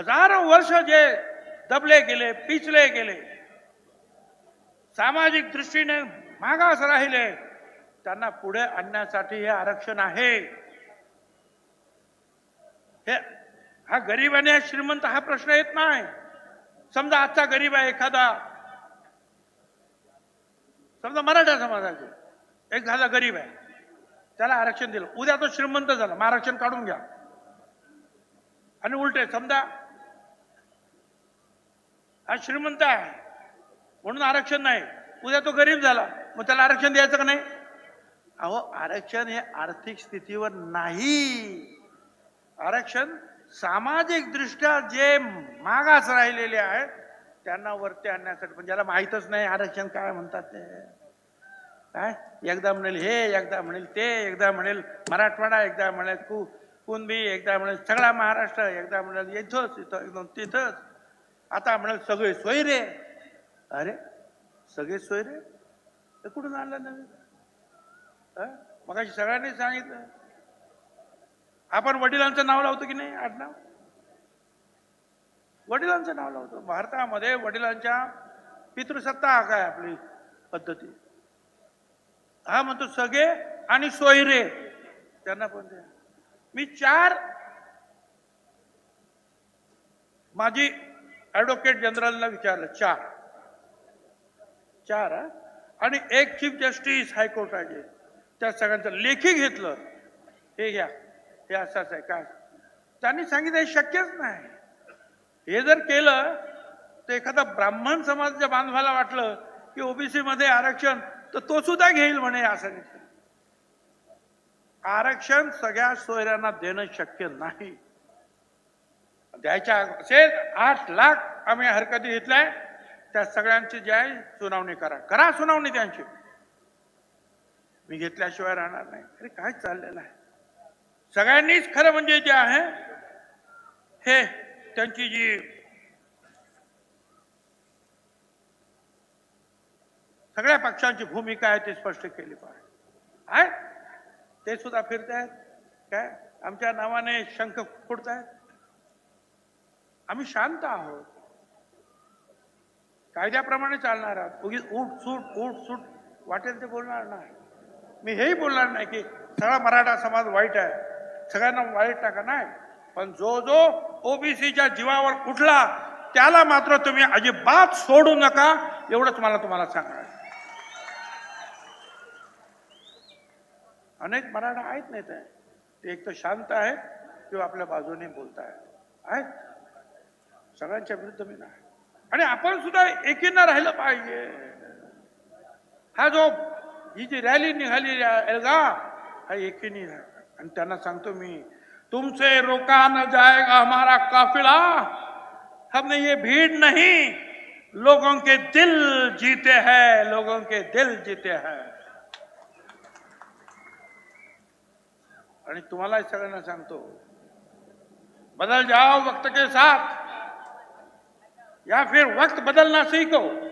हजारो वर्ष जे दबले गेले पिचले गेले सामाजिक दृष्टीने मागास राहिले त्यांना पुढे आणण्यासाठी हे आरक्षण आहे. हे हा गरीब आणि श्रीमंत हा प्रश्न येत नाही. समजा आजचा गरीब आहे एखादा समजा मराठा समाजाचे एक झाला गरीब आहे त्याला आरक्षण दिलं उद्या तो श्रीमंत झाला मग आरक्षण काढून घ्या. आणि उलटे समजा हा श्रीमंत आहे. म्हणून आरक्षण नाही. उद्या तो गरीब झाला. मग त्याला आरक्षण द्यायचं का नाही? अहो आरक्षण हे आर्थिक स्थितीवर नाही. आरक्षण सामाजिकदृष्ट्या जे मागास राहिलेले आहेत त्यांना वरती आणण्यासाठी. पण ज्याला माहीतच नाही आरक्षण काय म्हणतात ते. काय? एकदा म्हणेल हे एकदा म्हणेल ते एकदा म्हणेल मराठवाडा एकदा म्हणेल कु कुणबी एकदा म्हणेल सगळा महाराष्ट्र एकदा म्हणेल इथंच इथं एकदम तिथंच. आता म्हणाल सगळे सोयरे. अरे सगळे सोयरे? ते कुठून आणलं नवीन? मग मगाशी सगळ्यांनी सांगितलं. आपण वडिलांचं नाव लावतो की नाही? आडनाव? वडिलांचं नाव लावतो. भारतामध्ये वडिलांच्या पितृसत्ता हा काय आपली पद्धती? हा म्हणतो सगळे आणि सोयरे. त्यांना पण द्या मी चार. माझी ॲडव्होकेट जनरलला विचारलं चार चार आणि एक चीफ जस्टिस हायकोर्टाचे त्या सगळ्यांचं लेखी घेतलं हे घ्या हे असंच आहे काय त्यांनी सांगितलं हे शक्यच नाही हे जर केलं तर एखादा ब्राह्मण समाजाच्या बांधवाला वाटलं की ओबीसी मध्ये आरक्षण तर तो सुद्धा घेईल म्हणे असं आरक्षण सगळ्या सोयऱ्यांना देणं शक्य नाही द्यायच्या असेल आठ लाख आम्ही हरकती घेतलाय त्या सगळ्यांची जी आहे सुनावणी करा. करा सुनावणी त्यांची. मी घेतल्याशिवाय राहणार नाही. अरे काय चाललेलं आहे? सगळ्यांनीच खरं म्हणजे जे आहे हे त्यांची जी सगळ्या पक्षांची भूमिका आहे ती स्पष्ट केली पाहिजे. आहे? ते सुद्धा फिरतायत. काय? आमच्या नावाने शंख फोडतायत आम्ही शांत आहोत. कायद्याप्रमाणे चालणार आहोत. उगीच उठ सूट उठ सूट वाटेल ते बोलणार नाही. मी हेही बोलणार नाही की सगळा मराठा समाज वाईट आहे. सगळ्यांना वाईट टाका नाही. पण जो जो ओबीसीच्या जीवावर उठला त्याला मात्र तुम्ही अजिबात सोडू नका एवढंच मला तुम्हाला सांगणार अनेक मराठा आहेत नाही ते ते एक तर शांत आहेत किंवा आपल्या बाजूने बोलत आहेत. सगळ्यांच्या विरुद्ध मी नाही. आणि आपण सुद्धा एकीनं राहिलं पाहिजे. हा जो ही जी रॅली निघाली एल्गा हा एकीनी आणि त्यांना सांगतो मी तुमसे रोका न जाएगा हमारा काफिला. हमने ये भीड़ नहीं लोगों के दिल जीते हैं लोगों के दिल जीते हैं। आणि तुम्हाला सगळ्यांना सांगतो बदल जाओ वक्त के साथ। या फिर वक्त बदलना सीखो।